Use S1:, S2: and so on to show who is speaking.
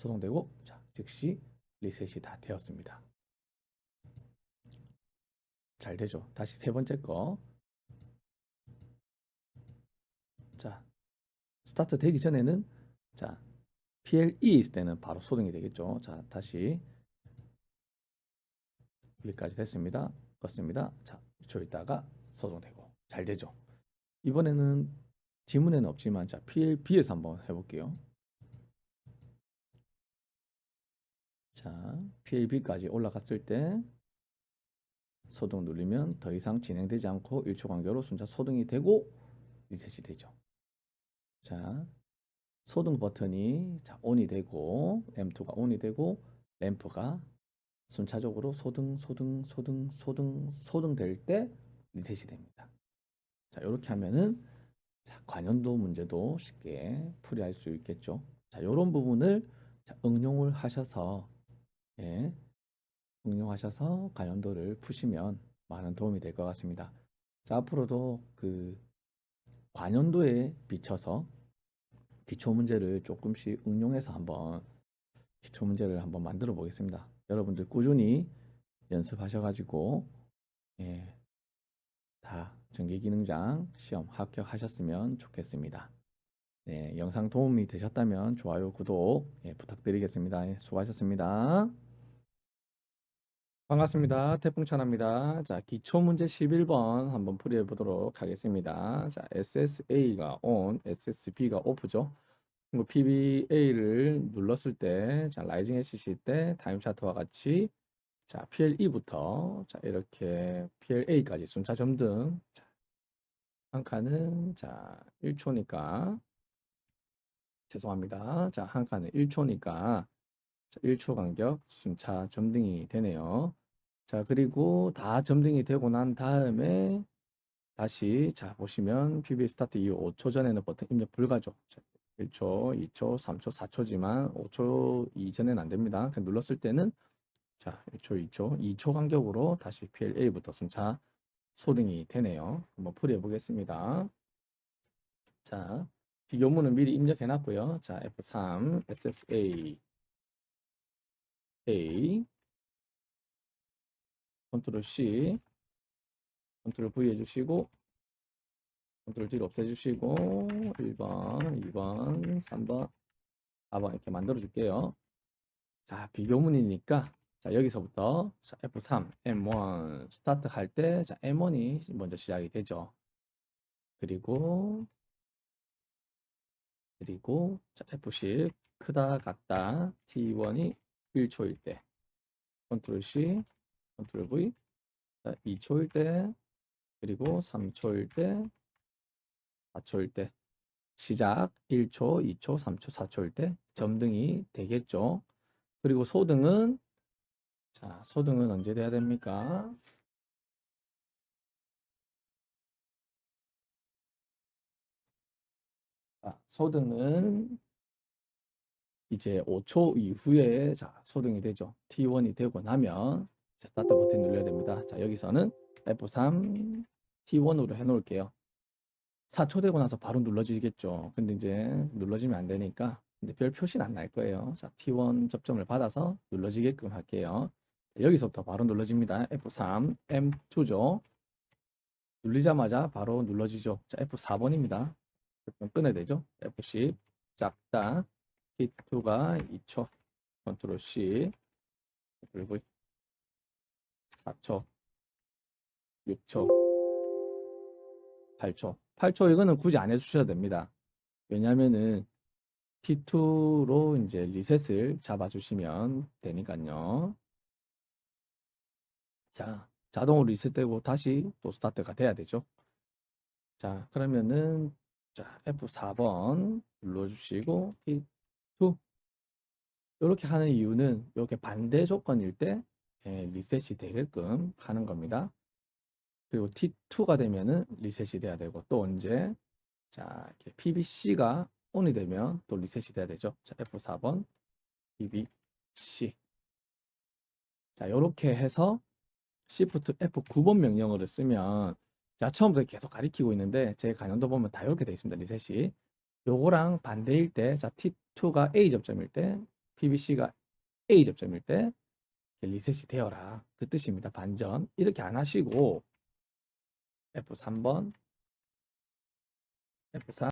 S1: 소동되고 자, 즉시 리셋이 다 되었습니다. 잘 되죠. 다시 세 번째 거. 자, 스타트 되기 전에는 자, PLE 있을 때는 바로 소등이 되겠죠. 자, 다시 여기까지 됐습니다. 껐습니다. 자, 1초 있다가 소동되고 잘 되죠. 이번에는 지문에는 없지만 자, PLB에서 한번 해볼게요. 자, PLB까지 올라갔을 때 소등 누르면 더 이상 진행되지 않고 1초 간격으로 순차 소등이 되고 리셋이 되죠. 자, 소등 버튼이 자, 온이 되고 M2가 온이 되고 램프가 순차적으로 소등 소등 소등 소등 소등 될 때 리셋이 됩니다. 자, 이렇게 하면은 자, 관연도 문제도 쉽게 풀이할 수 있겠죠. 자, 이런 부분을 자, 응용을 하셔서 예, 응용하셔서 관연도를 푸시면 많은 도움이 될 것 같습니다. 자, 앞으로도 그 관연도에 비춰서 기초 문제를 조금씩 응용해서 한번 기초 문제를 한번 만들어 보겠습니다. 여러분들 꾸준히 연습하셔가지고 예, 다 전기기능장 시험 합격하셨으면 좋겠습니다. 네, 영상 도움이 되셨다면 좋아요, 구독 예, 부탁드리겠습니다. 예, 수고하셨습니다. 반갑습니다. 태풍천합니다. 자, 기초문제 11번 한번 풀이해 보도록 하겠습니다. 자, SSA가 ON, SSB가 OFF죠. 그리고 PBA를 눌렀을 때, 자, 라이징 해주실 때 타임 차트와 같이 자, PLE부터 자, 이렇게 PLA까지 순차 점등. 자, 한 칸은 자, 1초니까 죄송합니다. 자, 한 칸은 1초니까 자, 1초 간격 순차 점등이 되네요. 자, 그리고 다 점등이 되고 난 다음에 다시 자, 보시면 PBA 스타트 이후 5초 전에는 버튼 입력 불가죠. 자, 1초, 2초, 3초, 4초지만 5초 이전엔 안 됩니다. 눌렀을 때는 자, 1초, 2초, 2초 간격으로 다시 PLA부터 순차 소등이 되네요. 한번 풀이해 보겠습니다. 자, 비교문은 미리 입력해 놨고요. 자, F3, SSA, A, 컨트롤 C, 컨트롤 V 해주시고, 컨트롤 D를 없애주시고, 1번, 2번, 3번, 4번 이렇게 만들어 줄게요. 자, 비교문이니까, 자, 여기서부터 자, F3, M1 스타트 할 때, 자, M1이 먼저 시작이 되죠. 그리고, 그리고, 자, F10 크다 같다 T1이 1초일 때, 컨트롤 C, 컨트롤 V, 자, 2초일 때, 그리고 3초일 때, 4초일 때, 시작 1초, 2초, 3초, 4초일 때 점등이 되겠죠. 그리고 소등은 자, 소등은 언제 돼야 됩니까? 자, 소등은 이제 5초 이후에 자, 소등이 되죠. T1이 되고 나면 자, 스타트 버튼 눌러야 됩니다. 자, 여기서는 F3 T1으로 해 놓을게요. 4초 되고 나서 바로 눌러지겠죠. 근데 이제 눌러지면 안 되니까 근데 별 표시는 안 날 거예요. 자, T1 접점을 받아서 눌러지게끔 할게요. 자, 여기서부터 바로 눌러집니다. F3, M2죠. 눌리자마자 바로 눌러지죠. 자, F4번입니다. 그럼 끊어야 되죠. F10 작다. T2가 2초. 컨트롤 C. 그리고 4초. 6초. 8초. 8초 이거는 굳이 안 해주셔도 됩니다. 왜냐면은 T2로 이제 리셋을 잡아주시면 되니까요. 자, 자동으로 리셋되고 다시 또 스타트가 돼야 되죠. 자, 그러면은 자, F4번 눌러주시고 T2 이렇게 하는 이유는 이렇게 반대 조건일 때 예, 리셋이 되게끔 하는 겁니다. 그리고 T2가 되면은 리셋이 돼야 되고 또 언제 자 이렇게 PBC가 ON이 되면 또 리셋이 돼야 되죠. 자 F4번 PBC 자 이렇게 해서 Shift F9번 명령어를 쓰면 자 처음부터 계속 가리키고 있는데 제 간연도 보면 다 이렇게 돼 있습니다. 리셋이 요거랑 반대일 때 자 T2가 A 접점일 때 PBC가 A 접점일 때 리셋이 되어라. 그 뜻입니다. 반전. 이렇게 안 하시고 F3번 F4